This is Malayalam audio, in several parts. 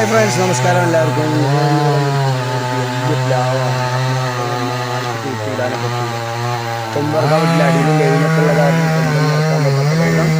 ഹായ് ഫ്രണ്ട്സ് നമസ്കാരം എല്ലാവർക്കും. കൊമ്പർക്കാവിട്ടില്ല അടിയിലും ലൈനൊക്കെയുള്ള കാരണം കൊമ്പം നടക്കാൻ പറ്റാത്ത വെള്ളം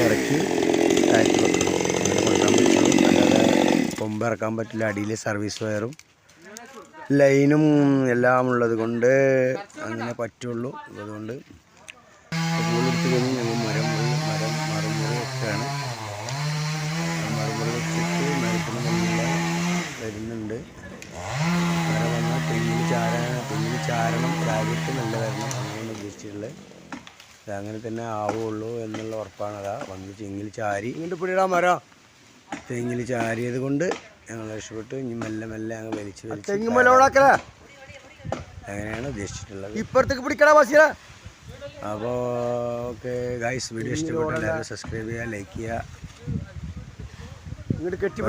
ഇറക്കി താഴ്ത്തി വെക്കണം അങ്ങനെ കൊണ്ടുവരാൻ പറ്റുള്ളൂ കൊമ്പ് പറ്റില്ല. അടിയിൽ സർവീസ് വയറും ലൈനും എല്ലാം ഉള്ളത് കൊണ്ട് അങ്ങനെ പറ്റുള്ളൂ. അതുകൊണ്ട് എടുത്ത് കഴിഞ്ഞ് ഞങ്ങൾ മരം മുറി മരം മറുമുറി ഒക്കെയാണ് മറുമുറി വെച്ചിട്ട് മരത്തിന് മുന്നിൽ വരുന്നുണ്ട്. മരം വന്നാൽ തെങ്ങിന് ചാരാൻ തെങ്ങിന് ചാരണം. കാര്യത്തിൽ നല്ല വരണം അങ്ങനെയാണ് ഉദ്ദേശിച്ചിട്ടുള്ളത്. അതങ്ങനെ തന്നെ ആവുള്ളൂ എന്നുള്ള ഉറപ്പാണ്. അതാ വന്ന് തെങ്ങിൽ ചാരി ഇങ്ങോട്ട് പിടിയിടാൻ മരം. തെങ്ങിൽ ചാരിയത് കൊണ്ട് ഞങ്ങൾ രക്ഷപ്പെട്ടു. ഇനി മെല്ലെ മെല്ലെ അങ്ങ് വലിച്ചു വലിച്ച് അങ്ങനെയാണ് ഉദ്ദേശിച്ചിട്ടുള്ളത്. ഇപ്പുറത്തേക്ക് പിടിക്കണ ബസ്സില അപ്പോൾ ഓക്കെ ഗൈസ് വീഡിയോ ഇഷ്ടപ്പെട്ട എല്ലാവരും സബ്സ്ക്രൈബ് ചെയ്യുക ലൈക്ക് ചെയ്യുക. ഇങ്ങോട്ട് കെട്ടി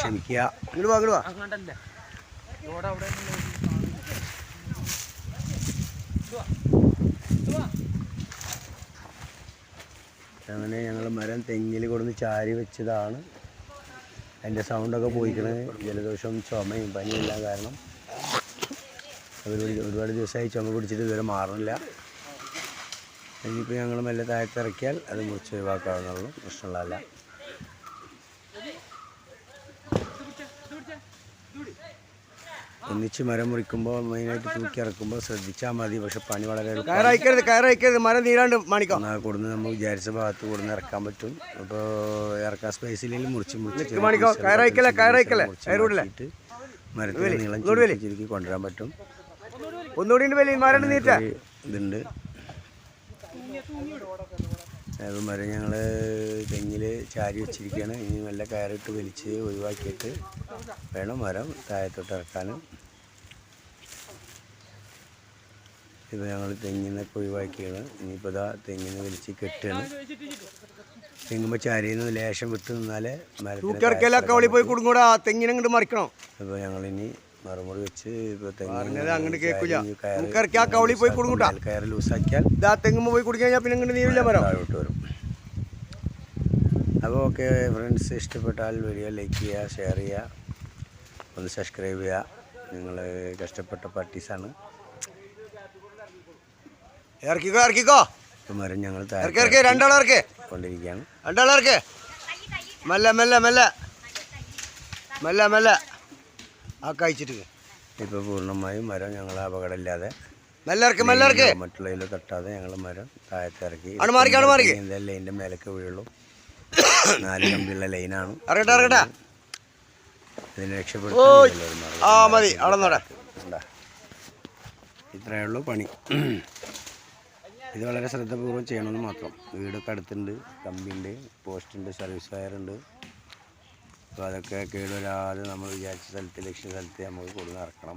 ക്ഷമിക്കുക. ഇങ്ങോട്ട് വാ ഇങ്ങോട്ട് വാ. അങ്ങനെ ഞങ്ങൾ മരം തെങ്ങിൽ കൊടുന്ന് ചാരി വെച്ചതാണ്. അതിന്റെ സൗണ്ടൊക്കെ പോയിക്കണ്. ജലദോഷം ചുമയും പനിയും എല്ലാം കാരണം. അവർ ഒരുപാട് ദിവസമായി ചുമ പിടിച്ചിട്ട് ഇതുവരെ മാറുന്നില്ല. ഇനിയിപ്പോൾ ഞങ്ങൾ മെല്ലെ താഴത്തിറക്കിയാൽ അത് മുറിച്ച് ഒഴിവാക്കാവുന്നുള്ളൂ പ്രശ്നമുള്ളതല്ല. ഒന്നിച്ച് മരം മുറിക്കുമ്പോൾ മെയിനായിട്ട് തൂക്കി ഇറക്കുമ്പോൾ ശ്രദ്ധിച്ചാൽ മതി. പക്ഷെ പണി വളരെ കയറിക്കരുത് കയറയക്കരുത് കയറയക്കരുത് മരം നീരാണ്ട് മാണിക്കാം. എന്നാൽ കൊടുന്ന് നമ്മൾ വിചാരിച്ച ഭാഗത്ത് കൊടുന്ന് ഇറക്കാൻ പറ്റും. അപ്പോൾ ഇറക്കാൻ സ്പേസ് ഇല്ലെങ്കിൽ മുറിച്ച് മുറിച്ച് ചെറിയ മാണിക്കോ, പീസുകൾ കയറയക്കല്ലേ, മുറിച്ച് കയറയക്കല്ലേ, മുറിച്ച് കയറൂടില്ലേ? മാറ്റിയിട്ട് നീളം ചുരുക്കി കൊണ്ടുവരാൻ പറ്റും. ഒന്നുകൂടി ഇതുണ്ട്. അത് മരം ഞങ്ങൾ തെങ്ങിൽ ചാരി വെച്ചിരിക്കുകയാണ് ഇനി നല്ല കയറിട്ട് വലിച്ച് ഒഴിവാക്കിയിട്ട് വേണം മരം താഴത്തോട്ട് ഇറക്കാനും. ഇപ്പോൾ ഞങ്ങൾ തെങ്ങിന്നൊക്കെ ഒഴിവാക്കിയാണ്. ഇനിയിപ്പോൾ ഇതാ തെങ്ങിന്ന് വലിച്ച് കെട്ടുകയാണ് തെങ്ങുമ്പോൾ ചാരിയിൽ നിന്ന് ലേശം വിട്ട് നിന്നാലേ മരത്തിൽ അപ്പോൾ തെങ്ങിനെ ഞങ്ങളിനി മറുമുറി വെച്ച് പറഞ്ഞത് അങ്ങോട്ട് കേൾക്കൂല. ചാരി കയറ് തൂക്കിറക്കി ആ കവളി പോയി കൊടുങ്ങൂട്ടാ. മേൽ കയറ് ലൂസാക്കിയാൽ ഇതാ തെങ്ങുമ്പോ പോയി കുടിക്കാൻ ഞാൻ പിന്നെ ഇങ്ങോട്ട് നീവില്ല മരം. താഴോട്ട് വരും. അപ്പോൾ ഓക്കെ ഫ്രണ്ട്സ് ഇഷ്ടപ്പെട്ടാൽ വീഡിയോ ലൈക്ക് ചെയ്യുക ഷെയർ ചെയ്യുക ഒന്ന് സബ്സ്ക്രൈബ് ചെയ്യുക. നിങ്ങൾ കഷ്ടപ്പെട്ട പാർട്ടീസാണ് ഇറക്കിക്കോ ഇറക്കിക്കോ. മരം ഞങ്ങൾ രണ്ടാളെ ഇറക്കി ഇറക്കി. കൊണ്ടിരിക്കുകയാണ്. രണ്ടാളെ ഇറക്കി. മെല്ലെ മെല്ലെ മെല്ലെ. മെല്ലെ മെല്ലെ. ആ കഴിച്ചിട്ട്. ഇപ്പോൾ പൂർണമായും മരം ഞങ്ങൾ അപകടമില്ലാതെ മെല്ലെ ഇറക്കി മെല്ലെ ഇറക്കി മറ്റുള്ളതിൽ തട്ടാതെ ഞങ്ങൾ മരം താഴത്തെ ഇറക്കി. ലൈനിന്റെ മേലൊക്കെ വീഴുള്ളൂ. നാല് കമ്പിയുള്ള ലൈനാണ്. ഇതിനെ രക്ഷപ്പെടുത്തി ആ മതി. അവിടെ ഇത്രയേ ഉള്ളൂ പണി. ഇത് വളരെ ശ്രദ്ധപൂർവം ചെയ്യണമെന്ന് മാത്രം. വീടൊക്കെ അടുത്തുണ്ട് കമ്പിയുണ്ട് പോസ്റ്റുണ്ട് സർവീസ് വയറുണ്ട്. അപ്പോൾ അതൊക്കെ കേടുവരാതെ നമ്മൾ വിചാരിച്ച സ്ഥലത്ത് ലക്ഷ്യ സ്ഥലത്ത് നമുക്ക് കൊടുന്ന് ഇറക്കണം